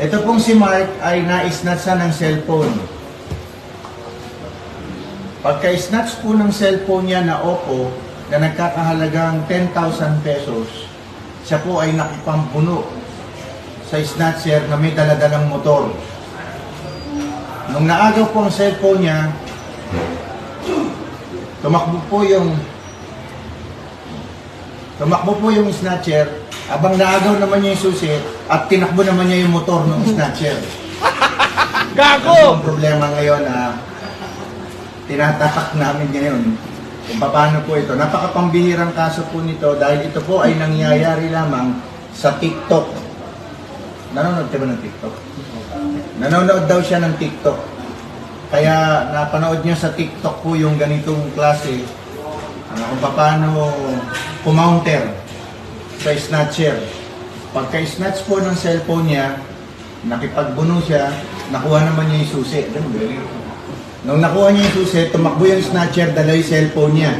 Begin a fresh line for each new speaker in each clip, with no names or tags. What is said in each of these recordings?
Ito pong si Mark ay na-snatcha ng cellphone. Pagka-snatch po ng cellphone niya na Oppo na nagkakahalagang 10,000 pesos, siya po ay nakipampuno sa snatcher na may daladalang motor. Nung naagaw po ang cellphone niya, tumakbo po yung tumakbo po yung snatcher abang naagaw naman niya yung susi at tinakbo naman niya yung motor ng snatcher.
Gago!
ang problema ngayon na tinatatak namin ngayon kung paano po ito. Napakapambihirang kaso po nito dahil ito po ay nangyayari lamang sa TikTok. Nanonood ka ba ng TikTok? Nanonood daw siya ng TikTok. Kaya napanood niya sa TikTok po yung ganitong klase ano, kung paano kumounter sa snatcher. Pagka-snatch po ng cellphone niya, nakipagbuno siya, nakuha naman niya yung susi. Nung nakuha niya yung susi, tumakbo yung snatcher, dala yung cellphone niya.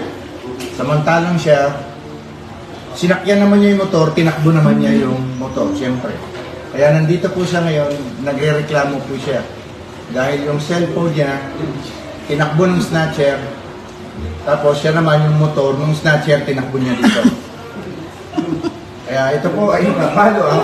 Samantalang siya, sinakyan naman niya yung motor, tinakbo naman niya yung motor, siyempre. Kaya nandito po siya ngayon, nagre-reklamo po siya. Dahil yung cellphone niya, tinakbo ng snatcher, tapos siya naman yung motor, nung snatcher, tinakbo niya dito. Kaya ito po ay napalo ah.